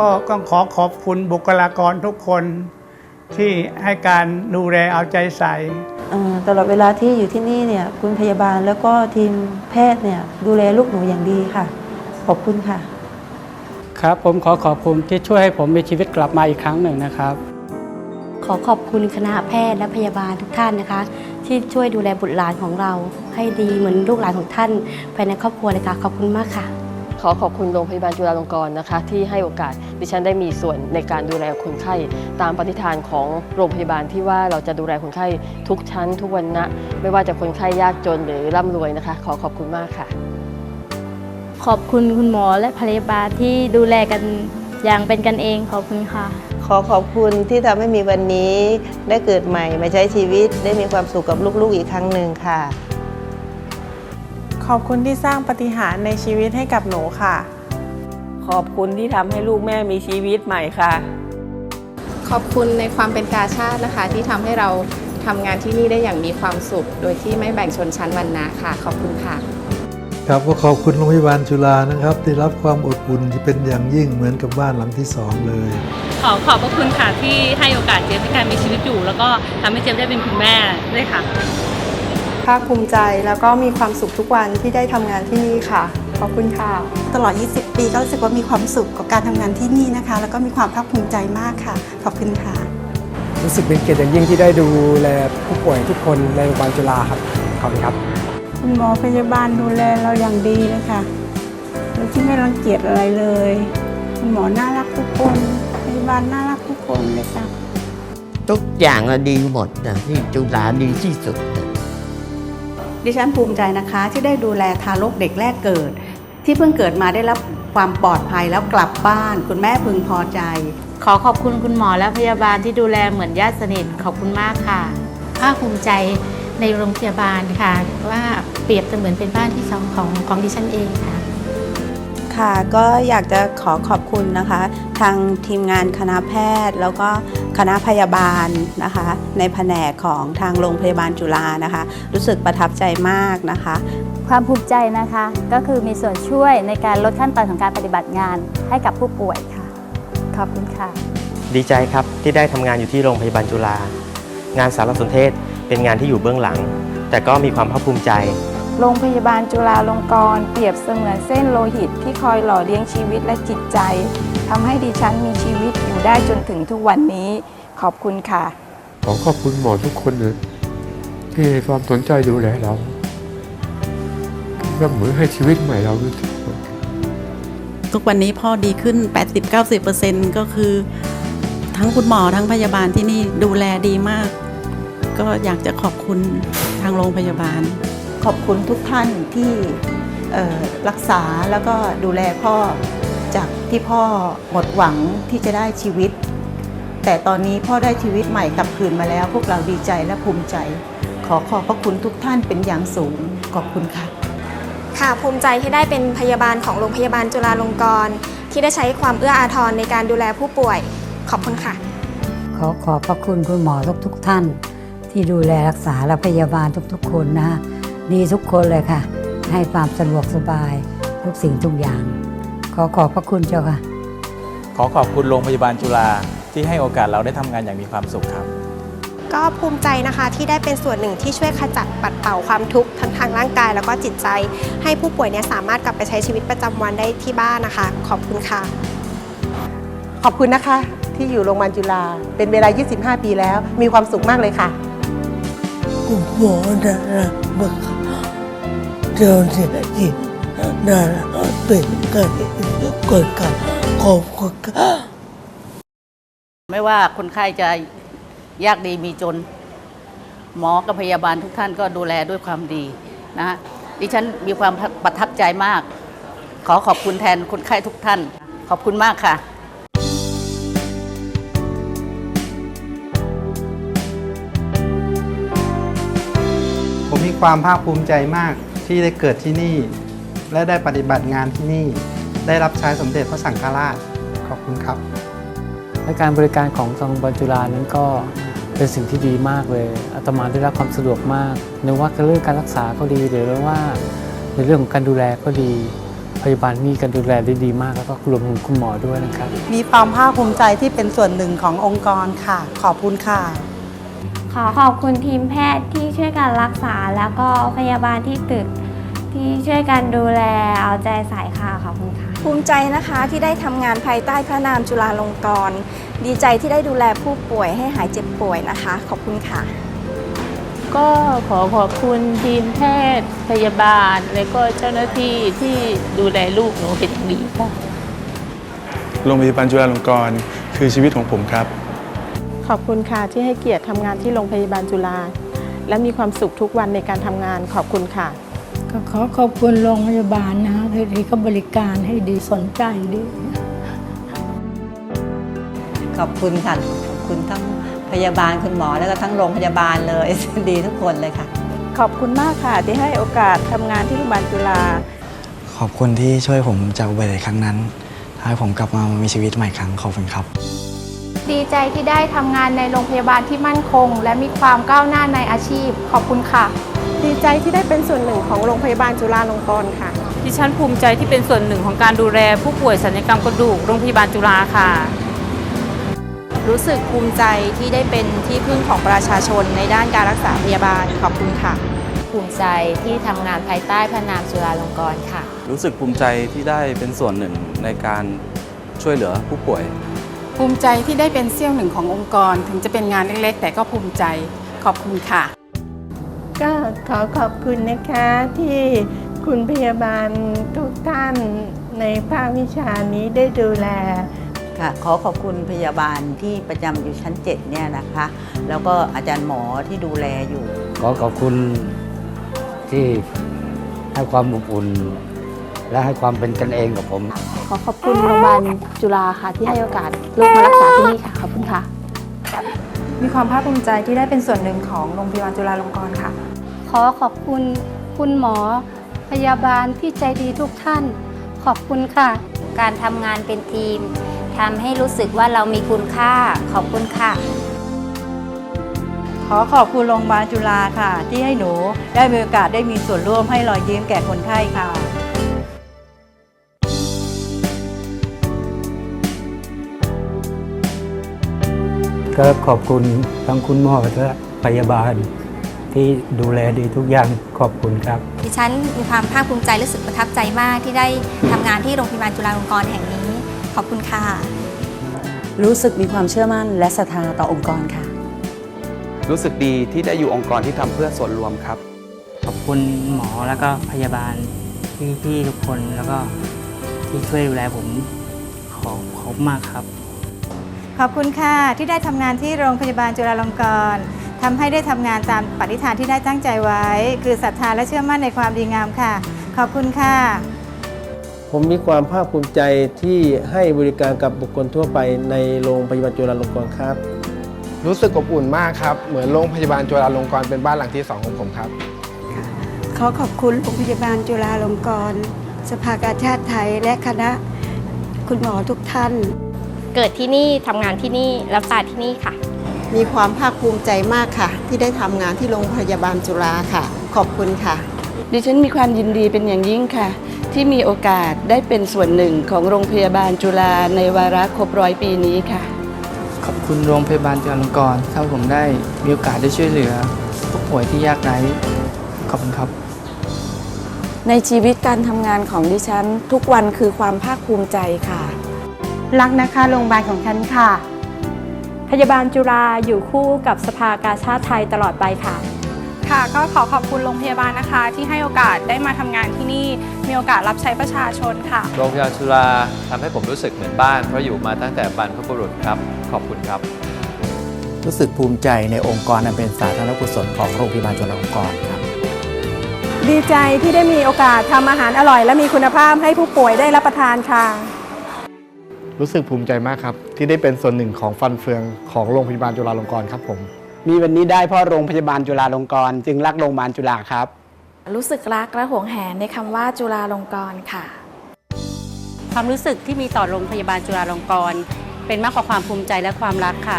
ก็ต้องขอขอบคุณบุคลากรทุกคนที่ให้การดูแลเอาใจใส่เอ่อตลอดเวลาที่อยู่ที่นี่เนี่ยคุณพยาบาลแล้วก็ทีมแพทย์เนี่ยดูแลลูกหนูอย่างดีค่ะ ขอบคุณค่ะ ครับผมขอขอบคุณที่ช่วยให้ผมมีชีวิตกลับมาอีกครั้งหนึ่งนะครับ ขอขอบคุณคณะแพทย์และพยาบาลทุกท่านนะคะ ที่ช่วยดูแลบุตรหลานของเรา ให้ดีเหมือนลูกหลานของท่านภายในครอบครัวเลยค่ะขอบคุณมากค่ะข อขอบคุณโรงพยาบาลจุฬาลงกรณ์นะคะ ที่ให้โอกาสดิฉันได้มีส่วนในการดูแลคนไข้ ตามปฏิฐานของโรงพยาบาลที่ว่าเราจะดูแลคนไข้ทุกชั้น ทุกวันนะไม่ว่าจะคนไข้ยากจนหรือร่ำรวยนะคะ ขอขอบคุณมากค่ะ ขอบคุณคุณหมอและพยาบาลที่ดูแลกันอย่างเป็นกันเองขอบคุณค่ะ ขอขอบคุณที่ทำให้มีวันนี้ได้เกิดใหม่มาใช้ชีวิตได้มีความสุขกับลูกๆอีกครั้งหนึ่งค่ะ ขอบคุณที่สร้างปาฏิหารย์ในชีวิตให้กับหนูค่ะ ขอบคุณที่ทำให้ลูกแม่มีชีวิตใหม่ค่ะ ขอบคุณในความเป็นกาชาตินะคะ ที่ทำให้เราทำงานที่นี่ได้อย่างมีความสุข โดยที่ไม่แบ่งชนชั้นวรรณะค่ะ ขอบคุณค่ะ ครับก็ขอบคุณโรงพยาบาลจุฬานะครับ ที่รับความอบอุ่นที่เป็นอย่างยิ่งเหมือนกับบ้านหลังที่สองเลย ขอขอบพระคุณค่ะที่ให้โอกาสเจฟในการมีชีวิตอยู่ แล้วก็ทำให้เจฟได้เป็นคุณแม่ด้วยค่ะ ภาคภูมิใจ แล้วก็มีความสุขทุกวันที่ได้ทำงานที่นี่ค่ะ ขอบคุณค่ะ ตลอด 20 ปีก็รู้สึกว่ามีความสุขกับการทำงานที่นี่นะคะ แล้วก็มีความภาคภูมิใจมากค่ะ ขอบคุณค่ะ รู้สึกเป็นเกียรติอย่างยิ่งที่ได้ดูแลผู้ป่วยทุกคนในโรงพยาบาลจุฬาครับ ขอบคุณครับ คุณหมอพยาบาลดูแลเราอย่างดีเลยค่ะโดยที่ไม่รังเกียจอะไรเลย คุณหมอน่ารักทุกคน พยาบาลน่ารักทุกคนเลยค่ะ ทุกอย่างอะดีหมดนะที่จุฬาดีที่สุดนะ ดิฉันภูมิใจนะคะ ที่ได้ดูแลทารกเด็กแรกเกิด ที่เพิ่งเกิดมาได้รับความปลอดภัยแล้วกลับบ้าน คุณแม่พึงพอใจ ขอขอบคุณคุณหมอและพยาบาลที่ดูแลเหมือนญาติสนิทขอบคุณมากค่ะภาคภูมิใจในโรงพยาบาลค่ะ ว่าเปรียบเสมือนเป็นบ้านที่สองของของดิฉันเองค่ะ ค่ะก็อยากจะขอขอบคุณนะคะ ทางทีมงานคณะแพทย์ แล้วก็คณะพยาบาลนะคะ ในแผนกของทางโรงพยาบาลจุฬานะคะ รู้สึกประทับใจมากนะคะ ความภูมิใจนะคะก็คือมีส่วนช่วยในการลดขั้นตอนของการปฏิบัติงานให้กับผู้ป่วยค่ะ ขอบคุณค่ะ ดีใจครับที่ได้ทำงานอยู่ที่โรงพยาบาลจุฬางานสารสนเทศเป็นงานที่อยู่เบื้องหลัง แต่ก็มีความภาคภูมิใจ โรงพยาบาลจุฬาลงกรณ์เปรียบเสมือนเส้นโลหิตที่คอยหล่อเลี้ยงชีวิตและจิตใจทำให้ดิฉันมีชีวิตอยู่ได้จนถึงทุกวันนี้ ขอบคุณค่ะ ขอขอบคุณหมอทุกคนเลยที่ให้ความสนใจดูแลเราก็เหมือนให้ชีวิตใหม่เราด้วยทุกวันนี้พ่อดีขึ้น 80-90%ก็คือ ทั้งคุณหมอทั้งพยาบาลที่นี่ดูแลดีมาก ก็อยากจะขอบคุณทางโรงพยาบาล ขอบคุณทุกท่านที่เอ่อรักษาแล้วก็ดูแลพ่อจากที่พ่อหมดหวังที่จะได้ชีวิต แต่ตอนนี้พ่อได้ชีวิตใหม่กลับคืนมาแล้ว พวกเราดีใจและภูมิใจ ขอขอบพระคุณทุกท่านเป็นอย่างสูงขอบคุณค่ะ ค่ะภูมิใจที่ได้เป็นพยาบาลของโรงพยาบาลจุฬาลงกรณ์ที่ได้ใช้ความเอื้ออาทรในการดูแลผู้ป่วย ขอบคุณค่ะ ขอขอบพระคุณคุณหมอทุกทุกๆท่าน ที่ดูแลรักษาและพยาบาลทุกๆ คนนะ ดีทุกคนเลยค่ะ ให้ความสะดวกสบายทุกสิ่งทุกอย่าง ขอขอบพระคุณเจ้าค่ะ ขอขอบคุณโรงพยาบาลจุฬาที่ให้โอกาสเราได้ทำงานอย่างมีความสุขครับ ก็ภูมิใจนะคะที่ได้เป็นส่วนหนึ่งที่ช่วยขจัดปัดเป่าความทุกข์ทั้งทางร่างกายแล้วก็จิตใจ ให้ผู้ป่วยเนี่ยสามารถกลับไปใช้ชีวิตประจำวันได้ที่บ้านนะคะ ขอบคุณค่ะ ขอบคุณนะคะ ที่อยู่โรงพยาบาลจุฬาเป็นเวลา 25 ปีแล้ว มีความสุขมากเลยค่ะ หมอน่ารักมาเจ้าเสียจิตน่ารักเป็นกันคนกันขอบคุณค่ะไม่ว่าคนไข้จะยากดีมีจน หมอกับพยาบาลทุกท่านก็ดูแลด้วยความดีนะฮะดิฉันมีความประทับใจมาก ขอขอบคุณแทนคนไข้ทุกท่าน ขอบคุณมากค่ะ ความภาคภูมิใจมากที่ได้เกิดที่นี่ และได้ปฏิบัติงานที่นี่ ได้รับใช้สมเด็จพระสังฆราช ขอบคุณครับและการบริการของโรงพยาบาลจุฬานั้นก็เป็นสิ่งที่ดีมากเลยอาตมาได้รับความสะดวกมากไม่ว่าเรื่องการรักษาก็ดีหรือว่าในเรื่องของการดูแลก็ดีพยาบาลนี่ก็ดูแลได้ดีมากแล้วก็รวมถึงคุณหมอด้วยนะครับ มีความภาคภูมิใจที่เป็นส่วนหนึ่งขององค์กรค่ะ ขอบคุณค่ะข อขอบคุณทีมแพทย์ที่ช่วยกันรักษา แล้วก็พยาบาลที่ตึก ที่ช่วยกันดูแลเอาใจใส่ค่ะขอบคุณค่ะ ภูมิใจนะคะที่ได้ทำงานภายใต้พระนามจุฬาลงกรณ์ดีใจที่ได้ดูแลผู้ป่วยให้หายเจ็บป่วยนะคะ ขอบคุณค่ะ ก็ขอขอบคุณทีมแพทย์พยาบาล และก็เจ้าหน้าที่ที่ดูแลลูกหนูเป็นอย่างดีค่ะ โรงพยาบาลจุฬาลงกรณ์คือชีวิตของผมครับ ขอบคุณค่ะที่ให้เกียรติทำงานที่โรงพยาบาลจุฬาและมีความสุขทุกวันในการทำงานขอบคุณค่ะ ก็ขอขอบคุณโรงพยาบาลนะที่เขาบริการให้ดีสนใจดี ขอบคุณค่ะขอบคุณทั้งพยาบาลคุณหมอแล้วก็ทั้งโรงพยาบาลเลย ดีทุกคนเลยค่ะ ขอบคุณมากค่ะที่ให้โอกาสทำงานที่โรงพยาบาลจุฬาขอบคุณที่ช่วยผมจากอุบัติเหตุครั้งนั้นทำให้ผมกลับมามีชีวิตใหม่ครั้งขอบคุณครับ ดีใจที่ได้ทำงานในโรงพยาบาลที่มั่นคง และมีความก้าวหน้าในอาชีพ ขอบคุณค่ะ ดีใจที่ได้เป็นส่วนหนึ่งของโรงพยาบาลจุฬาลงกรณ์ค่ะ ดิฉันภูมิใจที่เป็นส่วนหนึ่งของการดูแลผู้ป่วยศัลยกรรมกระดูกโรงพยาบาลจุฬาค่ะ รู้สึกภูมิใจที่ได้เป็นที่พึ่งของประชาชนในด้านการรักษาพยาบาล ขอบคุณค่ะ ภูมิใจที่ทำงานภายใต้พระนามจุฬาลงกรณ์ค่ะ รู้สึกภูมิใจที่ได้เป็นส่วนหนึ่งในการช่วยเหลือผู้ป่วย ภูมิใจที่ได้เป็นเสี้ยวหนึ่งขององค์กร ถึงจะเป็นงานเล็กๆ แต่ก็ภูมิใจขอบคุณค่ะ ก็ขอขอบคุณนะคะที่คุณพยาบาลทุกท่านในภาควิชานี้ได้ดูแลค่ะขอขอบคุณพยาบาลที่ประจำอยู่ชั้น 7 เนี่ยนะคะ แล้วก็อาจารย์หมอที่ดูแลอยู่ ขอขอบคุณที่ให้ความอบอุ่น และให้ความเป็นกันเองกับผม ขอขอบคุณโรงพยาบาลจุฬาค่ะที่ให้โอกาสลูกมารักษาที่นี่ค่ะ ขอบคุณค่ะ มีความภาคภูมิใจที่ได้เป็นส่วนหนึ่งของโรงพยาบาลจุฬาลงกรณ์ค่ะ ขอขอบคุณคุณหมอพยาบาลที่ใจดีทุกท่าน ขอบคุณค่ะ การทำงานเป็นทีมทำให้รู้สึกว่าเรามีคุณค่า ขอบคุณค่ะ ขอขอบคุณโรงพยาบาลจุฬาค่ะ ที่ให้หนูได้มีโอกาสได้มีส่วนร่วมให้รอยยิ้มแก่คนไข้ค่ะ ก็ขอบคุณทั้งคุณหมอและพยาบาล ที่ดูแลดีทุกอย่างขอบคุณครับ ดิฉันมีความภาคภูมิใจรู้สึกประทับใจมากที่ได้ทำงานที่โรงพยาบาลจุฬาลงกรณ์แห่งนี้ ขอบคุณค่ะ รู้สึกมีความเชื่อมั่นและศรัทธาต่อองค์กรค่ะ รู้สึกดีที่ได้อยู่องค์กรที่ทำเพื่อส่วนรวมครับ ขอบคุณหมอแล้วก็พยาบาลพี่พี่ๆทุกคนแล้วก็ที่ช่วยดูแลผมขอขอบมากครับ ขอบคุณค่ะที่ได้ทำงานที่โรงพยาบาลจุฬาลงกรณ์ทำให้ได้ทำงานตามปฏิฐานที่ได้ตั้งใจไว้ คือศรัทธาและเชื่อมั่นในความดีงามค่ะ ขอบคุณค่ะ ผมมีความภาคภูมิใจที่ให้บริการกับบุคคลทั่วไปในโรงพยาบาลจุฬาลงกรณ์ครับ รู้สึกอบอุ่นมากครับ เหมือนโรงพยาบาลจุฬาลงกรณ์เป็นบ้านหลังที่สองของผมครับ ขอขอบคุณโรงพยาบาลจุฬาลงกรณ์ สภากาชาติไทยและคณะ คุณหมอทุกท่าน เกิดที่นี่ทำงานที่นี่รักษาที่นี่ค่ะ มีความภาคภูมิใจมากค่ะ ที่ได้ทำงานที่โรงพยาบาลจุฬาค่ะ ขอบคุณค่ะ ดิฉันมีความยินดีเป็นอย่างยิ่งค่ะ ที่มีโอกาสได้เป็นส่วนหนึ่งของโรงพยาบาลจุฬาในวาระครบร้อยปีนี้ค่ะ ขอบคุณโรงพยาบาลจุฬาลงกรณ์ที่ผมได้มีโอกาสได้ช่วยเหลือผู้ป่วยที่ยากไร้ขอบคุณครับ ในชีวิตการทำงานของดิฉัน ทุกวันคือความภาคภูมิใจค่ะ รักนะคะโรงพยาบาลของฉันค่ะ พยาบาลจุฬาอยู่คู่กับสภากาชาติไทยตลอดไปค่ะ ค่ะ ก็ขอขอบคุณโรงพยาบาลนะคะ ที่ให้โอกาสได้มาทำงานที่นี่มีโอกาสรับใช้ประชาชนค่ะ โรงพยาบาลจุฬาทำให้ผมรู้สึกเหมือนบ้าน เพราะอยู่มาตั้งแต่บรรพบุรุษครับ ขอบคุณครับ รู้สึกภูมิใจในองค์กรอันเป็นสาธารณกุศลของโรงพยาบาลจุฬาลงกรณ์ครับ ดีใจที่ได้มีโอกาสทำอาหารอร่อย และมีคุณภาพให้ผู้ป่วยได้รับประทานค่ะ รู้สึกภูมิใจมากครับ ที่ได้เป็นส่วนหนึ่งของฟันเฟืองของโรงพยาบาลจุฬาลงกรณ์ครับผม มีวันนี้ได้เพราะโรงพยาบาลจุฬาลงกรณ์จึงรักโรงพยาบาลจุฬาครับ รู้สึกรักและหวงแหนในคำว่าจุฬาลงกรณ์ค่ะ ความรู้สึกที่มีต่อโรงพยาบาลจุฬาลงกรณ์เป็นมากกว่าความภูมิใจและความรักค่ะ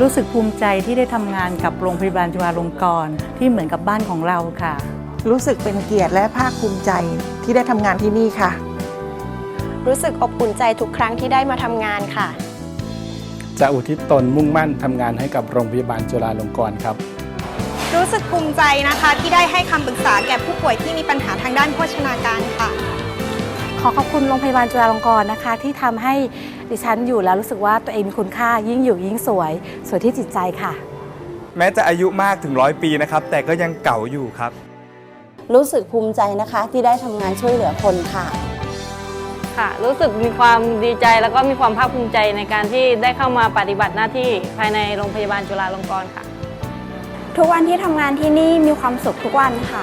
รู้สึกภูมิใจที่ได้ทำงานกับโรงพยาบาลจุฬาลงกรณ์ที่เหมือนกับบ้านของเราค่ะ รู้สึกเป็นเกียรติและภาคภูมิใจที่ได้ทำงานที่นี่ค่ะ รู้สึกอบอุ่นใจทุกครั้งที่ได้มาทำงานค่ะ จะอุทิศตนมุ่งมั่นทำงานให้กับโรงพยาบาลจุฬาลงกรณ์ครับ รู้สึกภูมิใจนะคะที่ได้ให้คำปรึกษาแก่ผู้ป่วยที่มีปัญหาทางด้านโภชนาการค่ะ ขอขอบคุณโรงพยาบาลจุฬาลงกรณ์นะคะ ที่ทำให้ดิฉันอยู่แล้วรู้สึกว่าตัวเองมีคุณค่ายิ่งอยู่ยิ่งสวย สวยที่จิตใจค่ะ แม้จะอายุมากถึงร้อยปีนะครับ แต่ก็ยังเก่าอยู่ครับ รู้สึกภูมิใจนะคะที่ได้ทำงานช่วยเหลือคนค่ะ ค่ะ รู้สึกมีความดีใจแล้วก็มีความภาคภูมิใจในการที่ได้เข้ามาปฏิบัติหน้าที่ภายในโรงพยาบาลจุฬาลงกรณ์ค่ะ ทุกวันที่ทำงานที่นี่มีความสุขทุกวันค่ะ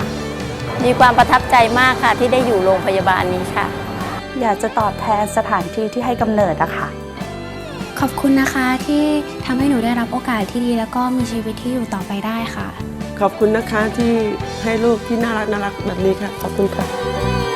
มีความประทับใจมากค่ะที่ได้อยู่โรงพยาบาลนี้ค่ะ อยากจะตอบแทนสถานที่ที่ให้กำเนิดอะค่ะ ขอบคุณนะคะที่ทำให้หนูได้รับโอกาสที่ดี แล้วก็มีชีวิตที่อยู่ต่อไปได้ค่ะ ขอบคุณนะคะที่ให้ลูกที่น่ารักน่ารักแบบนี้ค่ะ ขอบคุณค่ะ